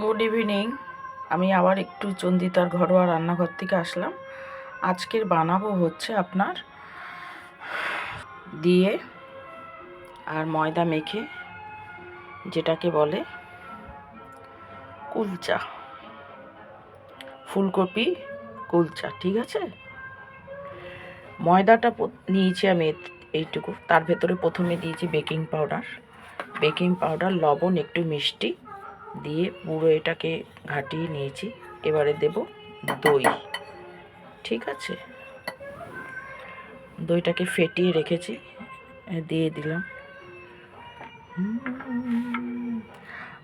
Good evening আমি আবার একটু চন্দিতার ঘরোয়া রান্নাঘর থেকে আসলাম। আজকের বানাবো হচ্ছে আপনার দিয়ে আর ময়দা মেখে যেটাকে বলে কুলচা, ফুলকপি কুলচা, ঠিক আছে? ময়দাটা নিয়েছি আমি এইটুকু। তার ভেতরে প্রথমে দিয়েছি বেকিং পাউডার। বেকিং পাউডার, লবণ, একটু মিষ্টি। দিয়ে পুরো এটাকে ঘাটিয়ে নিয়েছি। এবারে দেব দই। ঠিক আছে? দইটাকে ফেটিয়ে রেখেছি। দিয়ে দিলাম।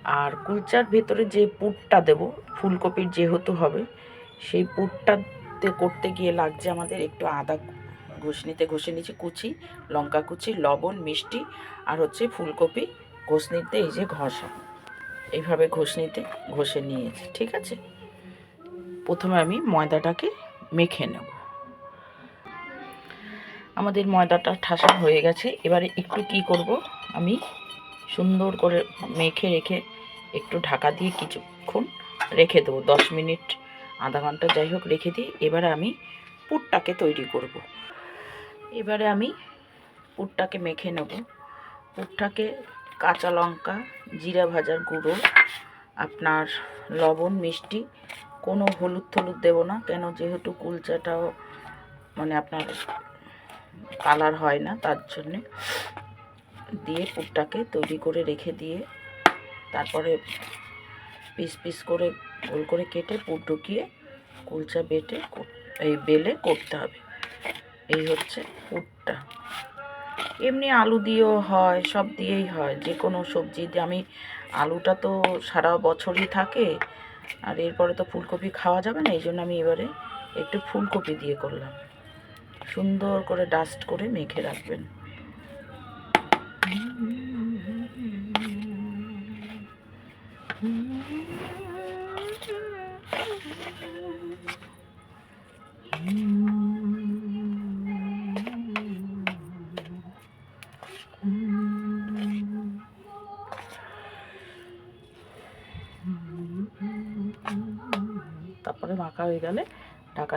আর কুলচার ভেতরে যে পুরটা দেব, ফুলকপির যেহেতু হবে, সেই পুরটাতে করতে গিয়ে লাগছে আমাদের একটু আদা ঘষনিতে ঘষে নিয়েছি, কুচি, লঙ্কা কুচি, লবণ, মিষ্টি, আর হচ্ছে ফুলকপি, ঘষনিতে এই যে ঘষা। এইভাবে ঘষনিতে ঘষে নিয়েছি, ঠিক আছে? প্রথমে আমি ময়দাটাকে মেখে নেব। আমাদের ময়দাটা ঠাসা হয়ে গেছে। এবারে একটু কি করব? আমি সুন্দর করে মেখে রেখে একটু ঢাকা দিয়ে কিছুক্ষণ রেখে দেবো। দশ মিনিট, আধা ঘণ্টা যাই হোক রেখে দিই এবারে আমি পুরটাকে তৈরি করব। এবারে আমি পুরটাকে মেখে নেব। পুরটাকে কাঁচা লঙ্কা, জিরা ভাজার গুঁড়ো, আপনার লবণ, মিষ্টি, কোনো হলুদ থলুদ দেবো না, কেন যেহেতু কুলচাটাও মানে আপনার কালার হয় না, তার জন্যে দিয়ে পুরটাকে তৈরি করে রেখে দিয়ে তারপরে পিস পিস করে গোল করে কেটে পুর ঢুকিয়ে কুলচা বেটে এই বেলে করতে হবে। এই হচ্ছে পুরটা। এমনি আলু দিয়েও হয়, সব দিয়েই হয়। যে কোনো সবজি আমি, আলুটা তো সারা বছরই থাকে, আর এরপরে তো ফুলকপি খাওয়া যাবে না এই জন্য আমি এবারে একটু ফুলকপি দিয়ে করলাম। সুন্দর করে ডাস্ট করে মেখে রাখবেন। তারপরে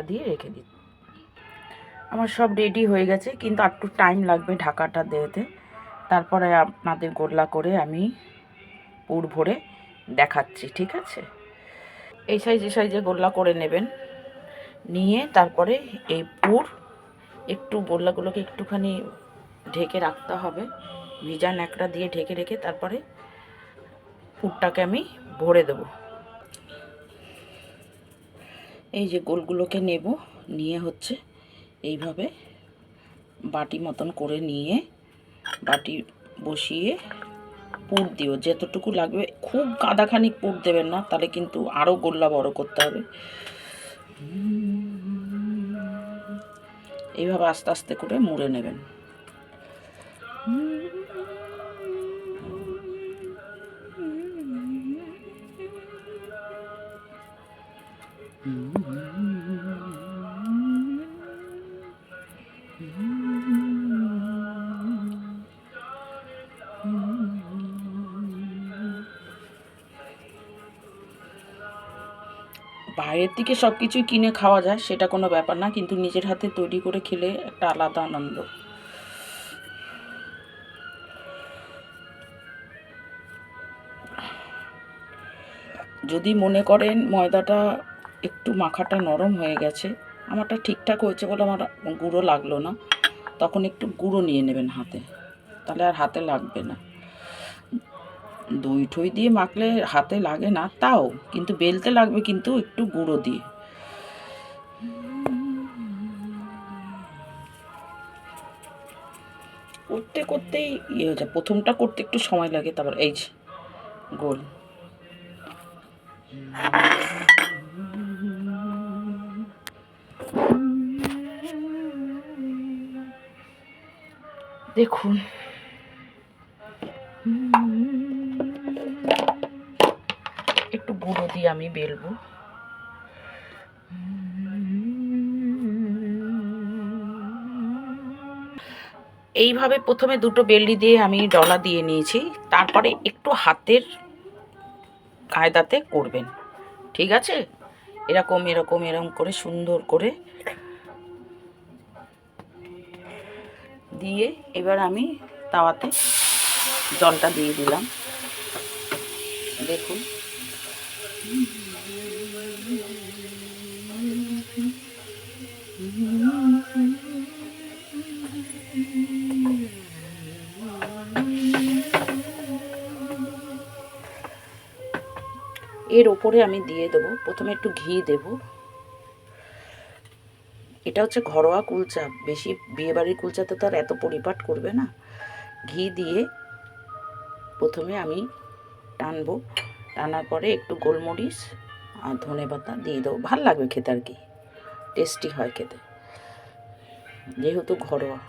দিয়ে রেখে দিই আমার সব রেডি হয়ে গেছে, কিন্তু একটু টাইম লাগবে ঢাকাটা দেতে তারপরে আপনাদের গোল্লা করে আমি পুর ভরে দেখাচ্ছি, ঠিক আছে? এই সাইজে সাইজে গোল্লা করে নেবেন। নিয়ে তারপরে এই পুর, একটু গোল্লাগুলোকে একটুখানি ঢেকে রাখতে হবে। ভিজা ন্যাকড়া দিয়ে ঢেকে রেখে তারপরে পুরটাকে আমি ভরে দেবো। এই যে গোলগুলোকে নেব, নিয়ে হচ্ছে এইভাবে বাটি মতন করে নিয়ে বাটি বসিয়ে পুর দিও। যতটুকু লাগবে, খুব কাদাখানিক পুর দেবেন না, তাহলে কিন্তু আরও গোল্লা বড় করতে হবে। এইভাবে আস্তে আস্তে করে মুড়ে নেবেন। বাইরের থেকে সব কিছুই কিনে খাওয়া যায়, সেটা কোনো ব্যাপার না, কিন্তু নিজের হাতে তৈরি করে খেলে একটা আলাদা আনন্দ। যদি মনে করেন ময়দাটা একটু মাখাটা নরম হয়ে গেছে। আমারটা ঠিকঠাক হয়েছে বলে আমার গুঁড়ো লাগল না। তখন একটু গুঁড়ো নিয়ে নেবেন হাতে। তাহলে আর হাতে লাগবে না। দই ঠই দিয়ে মাখলে হাতে লাগে না তাও, কিন্তু বেলতে লাগবে কিন্তু একটু গুঁড়ো দিয়ে। করতে করতেই ইয়ে হয়ে যায়। প্রথমটা করতে একটু সময় লাগে, তারপর এই গোল। দেখুন। একটু গুঁড়ো দিয়ে আমি বেলবো। এইভাবে প্রথমে দুটো বেলি দিয়ে আমি ডলা দিয়ে নিয়েছি। তারপরে একটু হাতের কায়দাতে করবেন। ঠিক আছে? এরকম এরকম এরকম করে সুন্দর করে দিয়ে এবার আমি তাওয়াতে জলটা দিয়ে দিলাম। দেখুন। এর ওপরে আমি দিয়ে দেবো। প্রথমে একটু ঘি দেব। এটা হচ্ছে ঘরোয়া কুলচা বেশি বিয়েবাড়ির কুলচাতে তো আর এত পরিপাট করবে না ঘি দিয়ে প্রথমে আমি টানবো টানার পরে একটু গোলমরিচ আর ধনে পাতা দিয়ে দেবো ভালো লাগবে খেতে আর কি টেস্টি হয় খেতে যেহেতু ঘরোয়া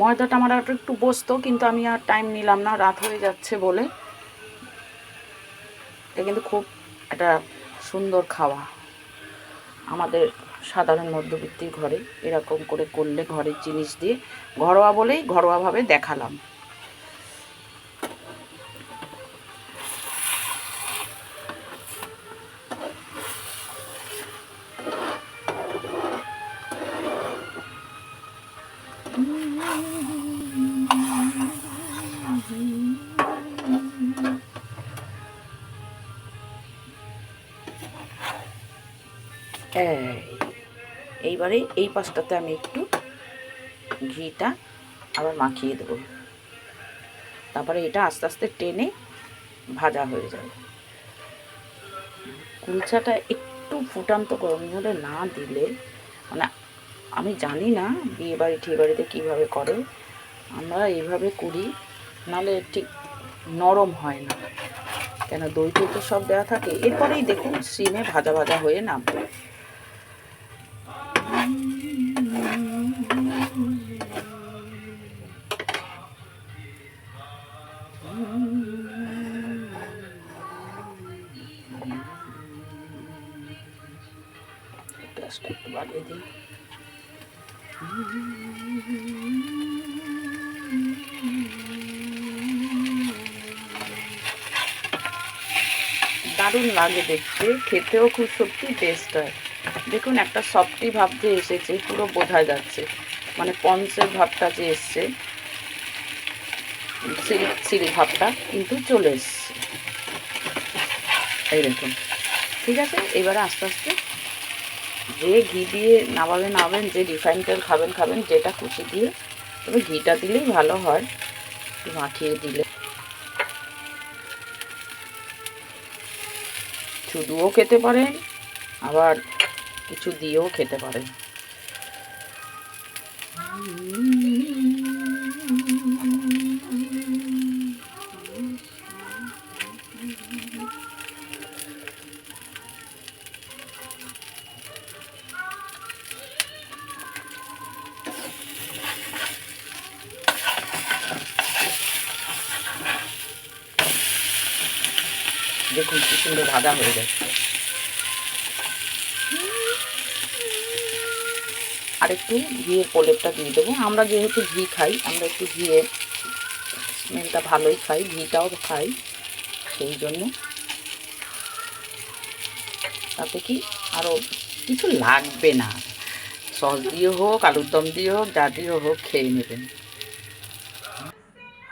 ময়দাটা আমার একটু বসতো, কিন্তু আমি আর টাইম নিলাম না, রাত হয়ে যাচ্ছে বলে। এটা কিন্তু খুব একটা সুন্দর খাওয়া। আমাদের সাধারণ মধ্যবিত্তির ঘরে এরকম করে করলে ঘরের জিনিস দিয়ে ঘরোয়া বলেই ঘরোয়াভাবে দেখালাম। এইবারে এই পাশটাতে আমি একটু ঘিটা আবার মাখিয়ে দেবো। তারপরে এটা আস্তে আস্তে টেনে ভাজা হয়ে যাবে। কুলচাটা একটু ফুটান্ত গরম জলে না দিলে মানে আমি জানি না বিয়ে বাড়ি ঠিয়ে বাড়িতে কীভাবে করে। আমরা এইভাবে করি, নালে ঠিক নরম হয় না। কেন দই তো সব দেওয়া থাকে? এরপরেই দেখুন, সিমে ভাজা ভাজা হয়ে নামবে। দারুণ লাগে দেখতে, খেতেও খুব সত্যি টেস্ট হয়। দেখুন, একটা সফটি ভাব যে এসেছে, পুরো বোঝা যাচ্ছে। মানে পঞ্চের ভাবটা যে এসছে সিল্ক সিল্ক ভাবটা কিন্তু চলে এসছে। এই দেখুন, ঠিক আছে? এবারে আস্তে আস্তে যে ঘি দিয়ে নামাবেন নামাবেন, যে রিফাইন তেল খাবেন খাবেন, যেটা কুচি দিয়ে তবে ঘিটা দিলেই ভালো হয়। একটু মাখিয়ে দিলে। শুধুও খেতে পারেন, আবার কিছু দিয়েও খেতে পারেন। দেখুন কি সুন্দর ভাজা হয়ে যাচ্ছে আর একটু ঘিয়ের প্রলেপটা দিয়ে দেবো। আমরা যেহেতু ঘি খাই, আমরা একটু ঘিয়ের স্মেলটা ভালোই খাই, ঘিটাও খাই, সেই জন্য। তাতে কি আরও কিছু লাগবে না। সস দিয়ে হোক, আলুর দম দিয়ে হোক, যা দিয়ে হোক, খেয়ে নেবেন।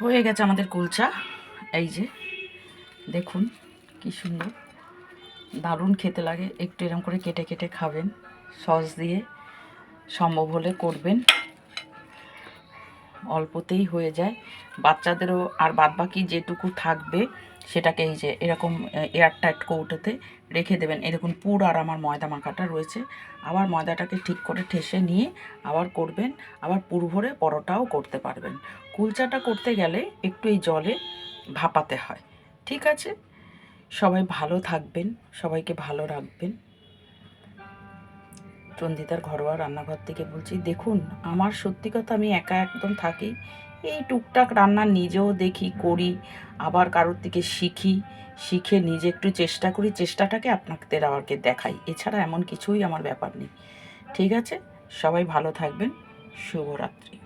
হয়ে গেছে আমাদের কুলচা। এই যে, দেখুন। কি সুন্দর। দারুণ খেতে লাগে। একটু এরকম করে কেটে কেটে খাবেন। সস দিয়ে সম্ভব হলে করবেন। অল্পতেই হয়ে যায়। বাচ্চাদেরও আর বাদবাকি যেটুকু থাকবে, সেটাকে এই যে এরকম এয়ারটাইট কৌটোতে রেখে দেবেন। এরকম পুর আর আমার ময়দা মাখাটা রয়েছে। আবার ময়দাটাকে ঠিক করে ঠেসে নিয়ে আবার করবেন। আবার পুর ভরে পরোটাও করতে পারবেন। কুলচাটা করতে গেলে একটু এই জলে ভাপাতে হয়। ঠিক আছে? সবাই ভালো থাকবেন, সবাইকে ভালো রাখবেন। চন্দিতার ঘরোয়া রান্নাঘর থেকে বলছি, দেখুন, আমার সত্যি কথা আমি একা একদম থাকি। এই টুকটাক রান্না নিজেও দেখি, করি, আবার কারোর থেকে শিখি, শিখে নিজে একটু চেষ্টা করি, চেষ্টাটাকে আপনাদের আবারকে দেখাই। এছাড়া এমন কিছুই আমার ব্যাপার নেই। ঠিক আছে? সবাই ভালো থাকবেন। শুভরাত্রি।